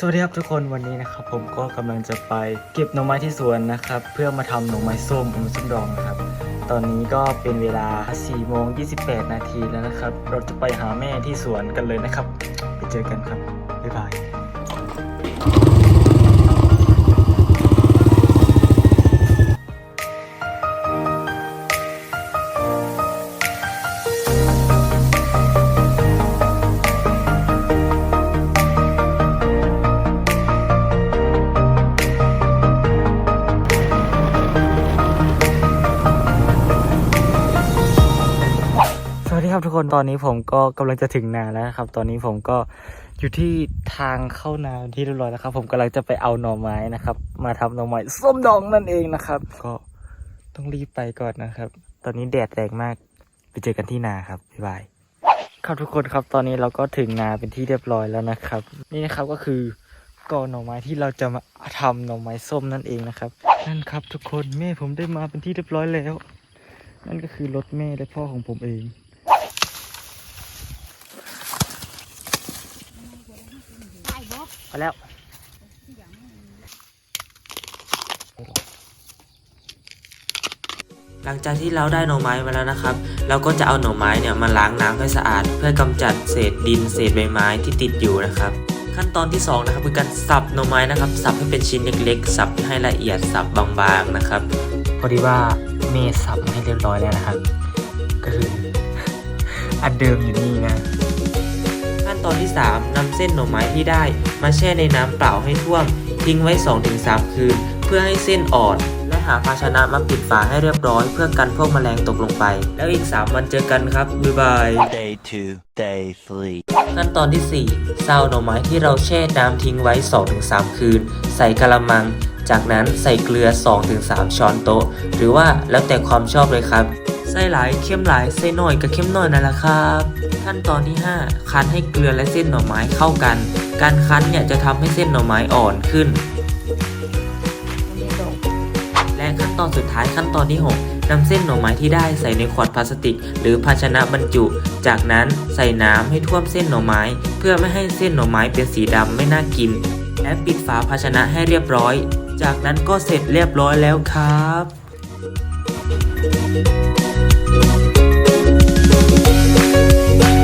สวัสดีครับทุกคนวันนี้นะครับผมก็กำลังจะไปเก็บหน่อไม้ที่สวนนะครับ เพื่อมาทำหน่อไม้ส้มอมส้มดองนะครับ ตอนนี้ก็เป็นเวลา4โมง28 นาทีแล้วนะครับ เราจะไปหาแม่ที่สวนกันเลยนะครับ ไปเจอกันครับ บ๊ายบาย ครับทุกคนตอนนี้ผมก็กำลังจะถึงนาแล้วครับ ตอนนี้ผมก็อยู่ที่ทางเข้านาที่เรียบร้อยแล้วครับ ผมกำลังจะไปเอาหน่อไม้นะครับ มาทำหน่อไม้ส้มดองนั่นเองนะครับ ก็ต้องรีบไปก่อนนะครับ ตอนนี้แดดแรงมากไปเจอกันที่นาครับบ๊ายบายครับทุกคนครับตอนนี้เราก็ถึงนาเป็นที่เรียบร้อยแล้วนะครับ นี่นะครับก็คือกอหน่อไม้ที่เราจะมาทำหน่อไม้ส้มนั่นเองนะครับ นั่นครับทุกคนแม่ผมได้มาเป็นที่เรียบร้อยแล้ว นั่นก็คือรถแม่และพ่อของผมเอง พอ แล้วหลังจากที่เราได้หน่อไม้มาแล้วนะครับ เราก็จะเอาหน่อไม้เนี่ยมาล้างน้ำให้สะอาด เพื่อกำจัดเศษดินเศษใบไม้ที่ติดอยู่นะครับ ขั้นตอนที่สองนะครับคือการสับหน่อไม้นะครับ สับให้เป็นชิ้นเล็กๆ สับให้ละเอียดสับบางๆนะครับ พอดีว่าเมย์สับให้เรียบร้อยแล้วนะครับ ก็คืออันเดิมอยู่นี่นะ ตอนที่ 3นำเส้นหน่อไม้ที่ได้ มาแช่ในน้ำเปล่าให้ท่วม ทิ้งไว้ 2-3 คืน เพื่อให้เส้นอ่อน และหาภาชนะมาปิดฝาให้เรียบร้อย เพื่อกันพวกแมลงตกลงไป แล้วอีก 3 วันเจอกันครับ บ๊ายบาย Day two, day three. ขั้นตอนที่4ซาวหน่อไม้ที่เราแช่น้ำทิ้งไว้ 2-3 คืน ใส่กระมัง จากนั้นใส่เกลือ 2-3 ช้อนโต๊ะ หรือว่าแล้วแต่ความชอบเลยครับใส่หลายเข้มหลายใส่หน่อยก็เข้มหน่อยนั่นแหละครับ ขั้นตอนที่ 5 คั้นให้เกลือและเส้นหน่อไม้เข้ากัน การคั้นเนี่ยจะทำให้เส้นหน่อไม้อ่อนขึ้น และขั้นตอนสุดท้ายขั้นตอนที่ 6นำเส้นหน่อไม้ที่ได้ใส่ในขวดพลาสติก หรือภาชนะบรรจุ จากนั้นใส่น้ำให้ท่วมเส้นหน่อไม้ เพื่อไม่ให้เส้นหน่อไม้เป็นสีดำไม่น่ากิน และปิดฝาภาชนะให้เรียบร้อย จากนั้นก็เสร็จเรียบร้อยแล้วครับ